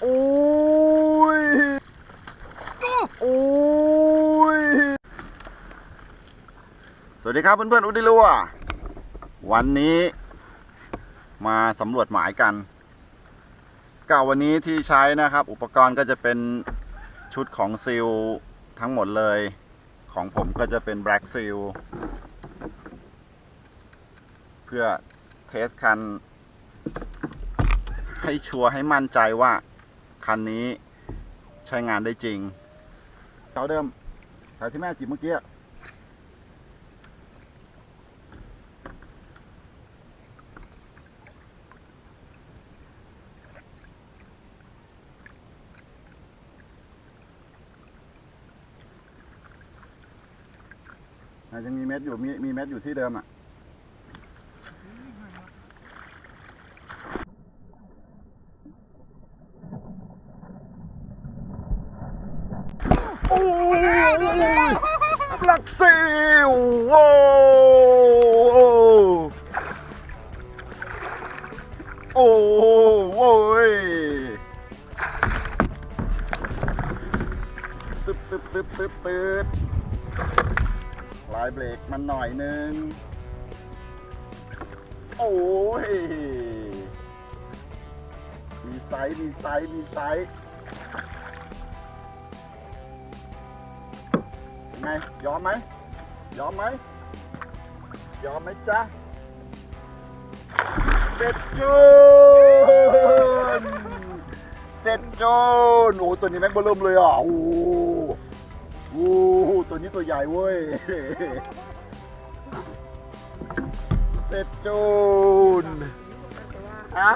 โอ้ยโอ้ยสวัสดีครับเพื่อนๆอุดิลัววันนี้มาสำรวจหมายกันก็วันนี้ที่ใช้นะครับ อุปกรณ์ก็จะเป็นชุดของซิลทั้งหมดเลย ของผมก็จะเป็น Black Seal เพื่อเทสคันให้ชัวร์ให้มั่นใจว่า คันนี้ใช้งานได้จริงเท่าเดิมแถวที่แม่จิบเมื่อกี้ยังมีเม็ดอยู่มีมีเม็ดอยู่ที่เดิมอะ โอ้ยหลักสิวโว้โอ้โว้ยตึ๊บตึ๊บตึ๊บตึ๊บตึ๊บลายเบรกมันหน่อยนึง โอ้ย มีไซส์มีไซส์มีไซส์ ไง ยอมไหม ยอมไหม ยอมไหมจ๊ะเสร็จจูนเสร็จจูนโอ้ตัวนี้แม็กเบอร์เริ่มเลยอะ โอ้โหโอ้โหตัวนี้ตัวใหญ่เว้ย เสร็จจูนอะ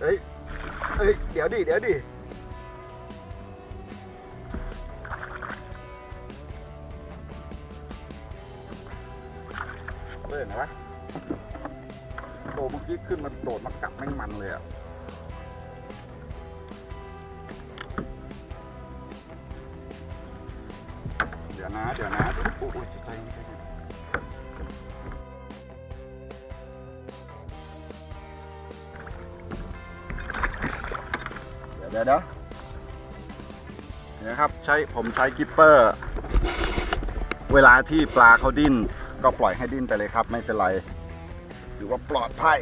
เฮ้ย เฮ้ย เดี๋ยวดิ เดี๋ยวดิ เล่นนะวะโตเมื่อกี้ขึ้นมาโดดมากัดแม่งมันเลยอะเดี๋ยวนะเดี๋ยวนะโอ้ยใจเย็นใจเย็นเดี๋ยวเดี๋ยวเดี๋ยวเดี๋ยวนะครับใช้ผมใช้กิปเปอร์ เวลาที่ปลาเขาดิ้น ก็ปล่อยให้ดิ้นไปเลยครับ ไม่เป็นไร ถือว่าปลอดภัย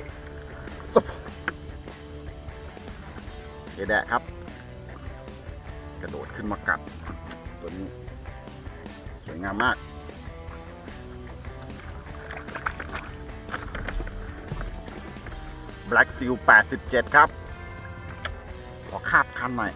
เดแดะครับ กระโดดขึ้นมากัด ตัวนี้ สวยงามมาก Black Seal 87 ครับ ขอคาบคันหน่อย